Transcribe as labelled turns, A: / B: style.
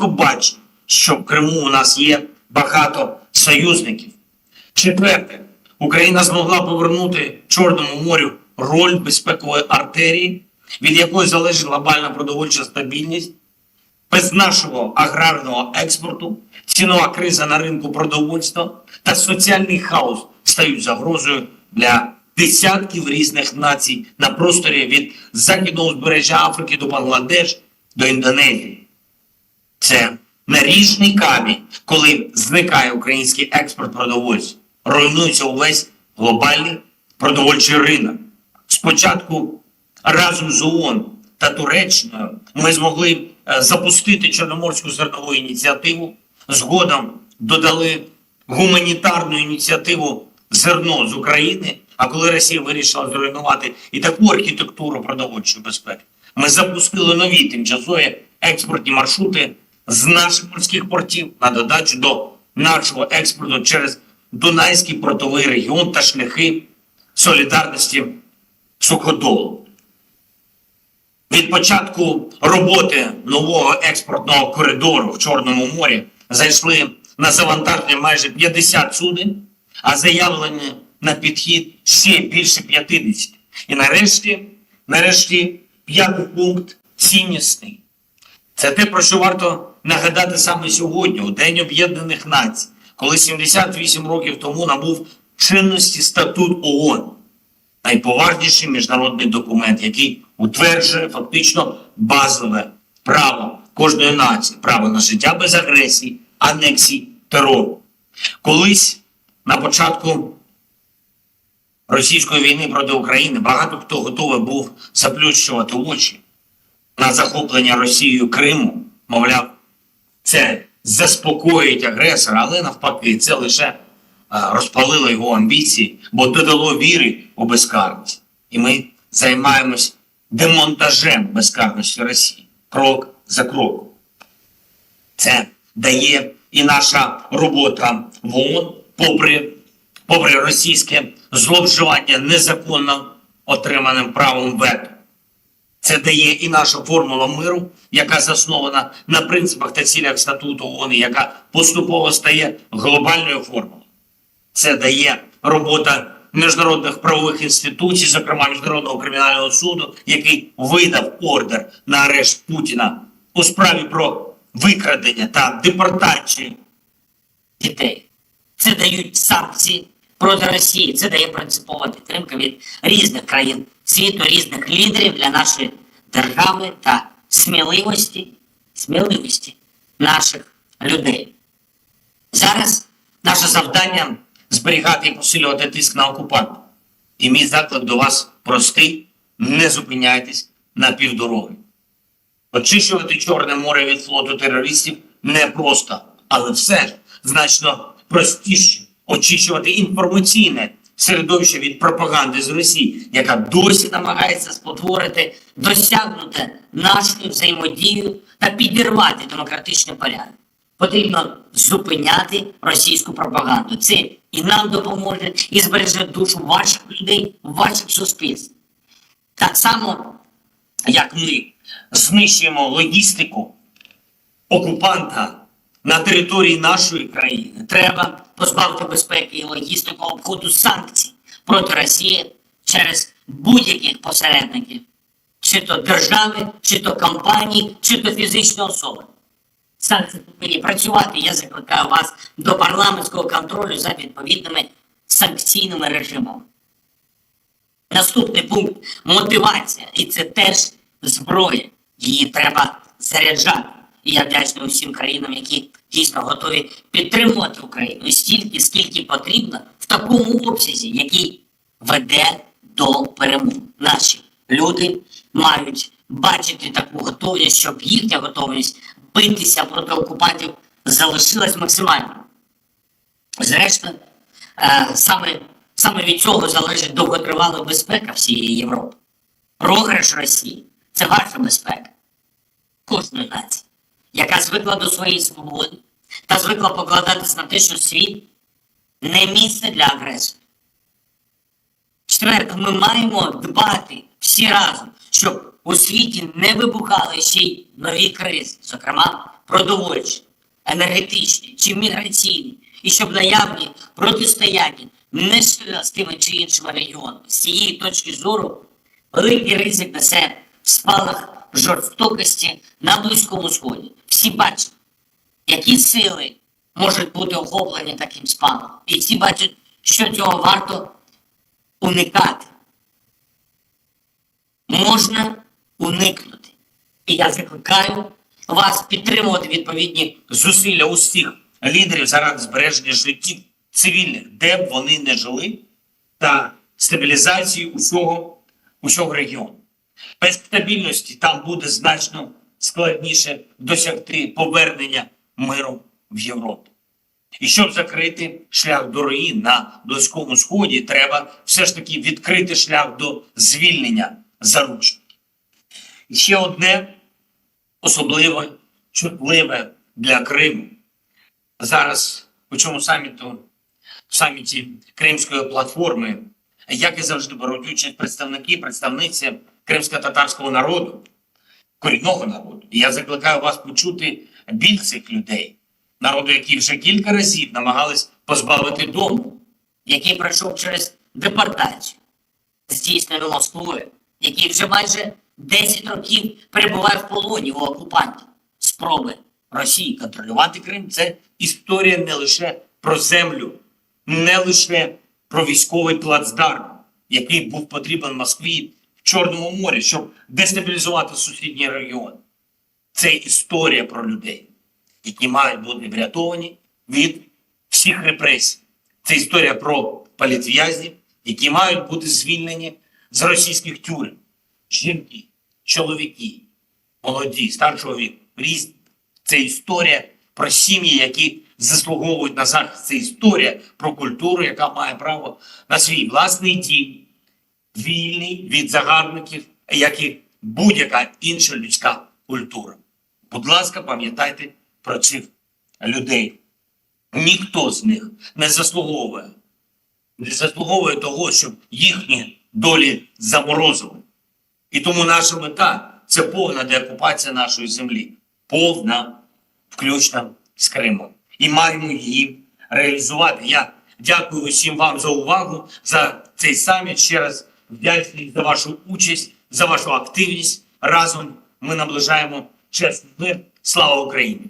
A: чітко бачить, що в Криму у нас є багато союзників. Четверте, Україна змогла повернути Чорному морю роль безпекової артерії, від якої залежить глобальна продовольча стабільність. Без нашого аграрного експорту цінова криза на ринку продовольства та соціальний хаос стають загрозою для десятків різних націй на просторі від західного узбережжя Африки до Бангладеш до Індонезії. Це наріжний камінь, коли зникає український експорт продовольства. Руйнується увесь глобальний продовольчий ринок. Спочатку разом з ООН та Туреччиною ми змогли е, запустити Чорноморську зернову ініціативу. Згодом додали гуманітарну ініціативу зерно з України. А коли Росія вирішила зруйнувати і таку архітектуру продовольчої безпеки, ми запустили нові тимчасові експортні маршрути з наших морських портів на додачу до нашого експорту через Дунайський портовий регіон та шляхи солідарності суходолу. Від початку роботи нового експортного коридору в Чорному морі зайшли на завантаження майже 50 суден, а заявлені на підхід ще більше 50. І нарешті, нарешті, п'ятий пункт ціннісний. Це те, про що варто нагадати саме сьогодні, у День Об'єднаних Націй, коли 78 років тому набув чинності статут ООН найповажніший міжнародний документ, який утверджує фактично базове право кожної нації, право на життя без агресії, анексій, терору. Колись на початку російської війни проти України багато хто готовий був заплющувати очі на захоплення Росією Криму, мовляв, це заспокоїть агресора, але навпаки, це лише розпалило його амбіції, бо додало віри у безкарність. І ми займаємось демонтажем безкарності Росії крок за кроком. Це дає і наша робота в ООН, попри, попри російське зловживання незаконно отриманим правом вето. Це дає і наша формула миру, яка заснована на принципах та цілях статуту ООН, яка поступово стає глобальною формулою. Це дає робота міжнародних правових інституцій, зокрема Міжнародного кримінального суду, який видав ордер на арешт Путіна у справі про викрадення та депортацію
B: дітей. Це дають санкції проти Росії. Це дає принципова підтримка від різних країн світу, різних лідерів для нашої держави та сміливості, сміливості наших людей. Зараз наше завдання
A: зберігати і посилювати тиск на окупанта. І мій заклик до вас простий: не зупиняйтесь на півдороги. Очищувати Чорне море від флоту терористів непросто, але все ж значно простіше очищувати інформаційне середовище від пропаганди з Росії, яка досі намагається спотворити досягнуте нашою взаємодією та підірвати демократичний порядок. Потрібно зупиняти російську пропаганду. Це і нам допоможе, і збереже душу ваших людей, ваших суспільств. Так само, як ми знищуємо логістику окупанта на території нашої країни.
B: треба позбавити безпеки і логістику обходу санкцій проти Росії через будь-яких посередників, чи то держави, чи то компанії, чи то фізичні особи. Санкції повинні працювати. Я закликаю вас до парламентського контролю за відповідними санкційними режимами. Наступний пункт мотивація. І це теж зброя. Її треба заряджати. І я вдячний усім країнам, які дійсно готові підтримувати Україну стільки, скільки потрібно, в такому обсязі, який веде до перемог. Наші люди мають бачити таку готовність, щоб їхня готовність битися проти окупантів залишилась максимальною. Зрештою, е, саме, саме від цього залежить довготривала безпека всієї Європи. Програш Росії це ваша безпека кожної нації, яка звикла до своєї свободи та звикла покладатись на те, що світ не місце для агресора. Четверте, ми маємо дбати всі разом, щоб у світі не вибухали ще й нові кризи, зокрема продовольчі, енергетичні чи міграційні, і щоб наявні протистояння не шли з тими чи іншими регіонами. З цієї точки зору великий ризик несе в спалах жорстокості на Близькому Сході. Всі бачать, які сили можуть бути охоплені таким спалахом. І всі бачать, що цього варто уникати. Можна уникнути. І я закликаю вас підтримувати відповідні
A: зусилля усіх лідерів заради збереження життів цивільних, де б вони не жили, та стабілізації усього, усього регіону. Без стабільності там буде значно складніше досягти повернення миру в Європу. І щоб закрити шлях до руїн на Близькому Сході, треба все ж таки відкрити шлях до звільнення заручників. І ще одне особливо чутливе для Криму. Зараз у цьому саміту, в саміті Кримської платформи, як і завжди беруть участь представники, представниці кримсько-татарського народу, корінного народу. І я закликаю вас почути біль цих людей, народу, які вже кілька разів намагались позбавити дому,
B: який пройшов через депортацію, здійснену Москвою, який вже майже 10 років перебуває в полоні у окупантів. Спроби
A: Росії контролювати Крим це історія не лише про землю, не лише про військовий плацдарм, який був потрібен Москві Чорному морі, щоб дестабілізувати сусідній регіон. Це історія про людей, які мають бути врятовані від всіх репресій. Це історія про політв'язнів, які мають бути звільнені з російських тюрем. Жінки, чоловіки, молоді, старшого віку, різні. Це історія про сім'ї, які заслуговують на захист. Це історія про культуру, яка має право на свій власний дім, вільний від загарбників, як і будь-яка інша людська культура. Будь ласка, пам'ятайте про цих людей. Ніхто з них не заслуговує, не заслуговує того, щоб їхні долі заморозили. І тому наша мета це повна деокупація нашої землі. Повна, включно з Кримом. І маємо її реалізувати. Я дякую усім вам за увагу, за цей саміт. Ще раз вдячний за вашу участь, за вашу активність. Разом ми наближаємо чесний мир. Слава Україні!